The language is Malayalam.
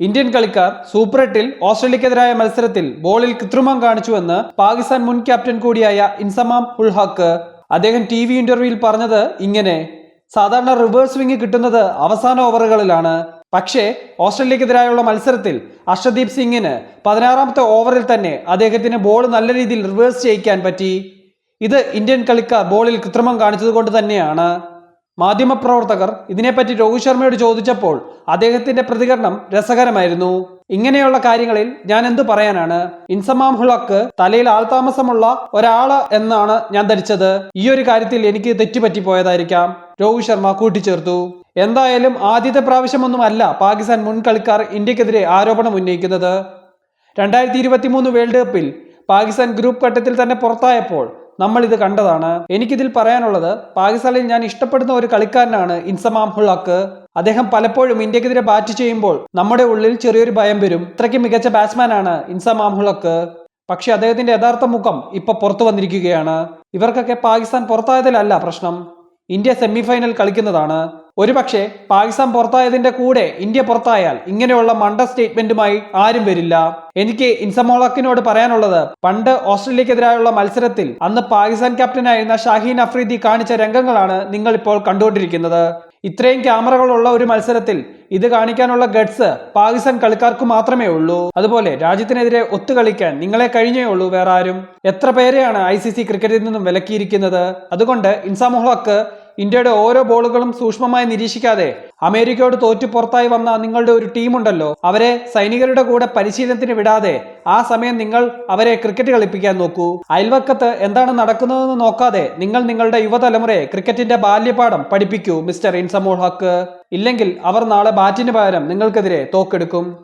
ഇന്ത്യൻ കളിക്കാർ സൂപ്പർ എട്ടിൽ ഓസ്ട്രേലിയക്കെതിരായ മത്സരത്തിൽ ബോളിൽ കൃത്രിമം കാണിച്ചുവെന്ന് പാകിസ്ഥാൻ മുൻ ക്യാപ്റ്റൻ കൂടിയായ ഇൻസമാം ഉൾ ഹക്ക് അദ്ദേഹം ടി വി ഇന്റർവ്യൂവിൽ പറഞ്ഞത് ഇങ്ങനെ സാധാരണ റിവേഴ്സ് സ്വിംഗ് കിട്ടുന്നത് അവസാന ഓവറുകളിലാണ്. പക്ഷേ ഓസ്ട്രേലിയക്കെതിരായുള്ള മത്സരത്തിൽ അർഷദീപ് സിംഗിന് പതിനാറാമത്തെ ഓവറിൽ തന്നെ അദ്ദേഹത്തിന് ബോൾ നല്ല രീതിയിൽ റിവേഴ്സ് ചെയ്യിക്കാൻ പറ്റി. ഇത് ഇന്ത്യൻ കളിക്കാർ ബോളിൽ കൃത്രിമം കാണിച്ചതുകൊണ്ട് തന്നെയാണ്. മാധ്യമപ്രവർത്തകർ ഇതിനെപ്പറ്റി രോഹിത് ശർമ്മയോട് ചോദിച്ചപ്പോൾ അദ്ദേഹത്തിന്റെ പ്രതികരണം രസകരമായിരുന്നു. ഇങ്ങനെയുള്ള കാര്യങ്ങളിൽ ഞാൻ എന്തു പറയാനാണ്? ഇൻസമാം ഹുളക്ക് തലയിൽ ആൾതാമസമുള്ള ഒരാൾ എന്നാണ് ഞാൻ ധരിച്ചത്. ഈ ഒരു കാര്യത്തിൽ എനിക്ക് തെറ്റുപറ്റി പോയതായിരിക്കാം രോഹിത് ശർമ്മ കൂട്ടിച്ചേർത്തു. എന്തായാലും ആദ്യത്തെ പ്രാവശ്യമൊന്നുമല്ല പാകിസ്ഥാൻ മുൻ കളിക്കാർ ഇന്ത്യക്കെതിരെ ആരോപണം ഉന്നയിക്കുന്നത്. രണ്ടായിരത്തി ഇരുപത്തി മൂന്ന് വേൾഡ് കപ്പിൽ പാകിസ്ഥാൻ ഗ്രൂപ്പ് ഘട്ടത്തിൽ തന്നെ പുറത്തായപ്പോൾ നമ്മൾ ഇത് കണ്ടതാണ്. എനിക്കിതിൽ പറയാനുള്ളത് പാകിസ്ഥാനിൽ ഞാൻ ഇഷ്ടപ്പെടുന്ന ഒരു കളിക്കാരനാണ് ഇൻസമാം ഹുളക്ക് അദ്ദേഹം പലപ്പോഴും ഇന്ത്യക്കെതിരെ ബാറ്റ് ചെയ്യുമ്പോൾ നമ്മുടെ ഉള്ളിൽ ചെറിയൊരു ഭയം വരും. ഇത്രയ്ക്ക് മികച്ച ബാറ്റ്സ്മാനാണ് ഇൻസമാം ഹുളക്ക് പക്ഷെ അദ്ദേഹത്തിന്റെ യഥാർത്ഥ മുഖം ഇപ്പൊ പുറത്തു വന്നിരിക്കുകയാണ്. ഇവർക്കൊക്കെ പാകിസ്ഥാൻ പുറത്തായതിലല്ല പ്രശ്നം. ഇന്ത്യ സെമിഫൈനൽ കളിക്കുന്നതാണ്. ഒരുപക്ഷെ പാകിസ്ഥാൻ പുറത്തായതിന്റെ കൂടെ ഇന്ത്യ പുറത്തായാൽ ഇങ്ങനെയുള്ള മണ്ട സ്റ്റേറ്റ്മെന്റുമായി ആരും വരില്ല. എനിക്ക് ഇൻസമോളക്കിനോട് പറയാനുള്ളത് പണ്ട് ഓസ്ട്രേലിയക്കെതിരായുള്ള മത്സരത്തിൽ അന്ന് പാകിസ്ഥാൻ ക്യാപ്റ്റനായിരുന്ന ഷാഹീൻ അഫ്രീദി കാണിച്ച രംഗങ്ങളാണ് നിങ്ങൾ ഇപ്പോൾ കണ്ടുകൊണ്ടിരിക്കുന്നത്. ഇത്രയും ക്യാമറകളുള്ള ഒരു മത്സരത്തിൽ ഇത് കാണിക്കാനുള്ള ഗഡ്സ് പാകിസ്ഥാൻ കളിക്കാർക്ക് മാത്രമേ ഉള്ളൂ. അതുപോലെ രാജ്യത്തിനെതിരെ ഒത്തുകളിക്കാൻ നിങ്ങളെ കഴിഞ്ഞേ ഉള്ളൂ വേറെ ആരും എത്ര പേരെയാണ് ഐ ക്രിക്കറ്റിൽ നിന്നും വിലക്കിയിരിക്കുന്നത്? അതുകൊണ്ട് ഇൻസാമുഹക്ക് ഇന്ത്യയുടെ ഓരോ ബോളുകളും സൂക്ഷ്മമായി നിരീക്ഷിക്കാതെ അമേരിക്കയോട് തോറ്റു പുറത്തായി വന്ന നിങ്ങളുടെ ഒരു ടീമുണ്ടല്ലോ. അവരെ സൈനികരുടെ കൂടെ പരിശീലനത്തിന് വിടാതെ ആ സമയം നിങ്ങൾ അവരെ ക്രിക്കറ്റ് കളിപ്പിക്കാൻ നോക്കൂ. അയൽവക്കത്ത് എന്താണ് നടക്കുന്നതെന്ന് നോക്കാതെ നിങ്ങൾ നിങ്ങളുടെ യുവതലമുറയെ ക്രിക്കറ്റിന്റെ ബാല്യപാഠം പഠിപ്പിക്കൂ മിസ്റ്റർ ഇൻസമോൾ ഹക്ക്. ഇല്ലെങ്കിൽ അവർ നാളെ ബാറ്റിന് പകരം നിങ്ങൾക്കെതിരെ തോക്കെടുക്കും.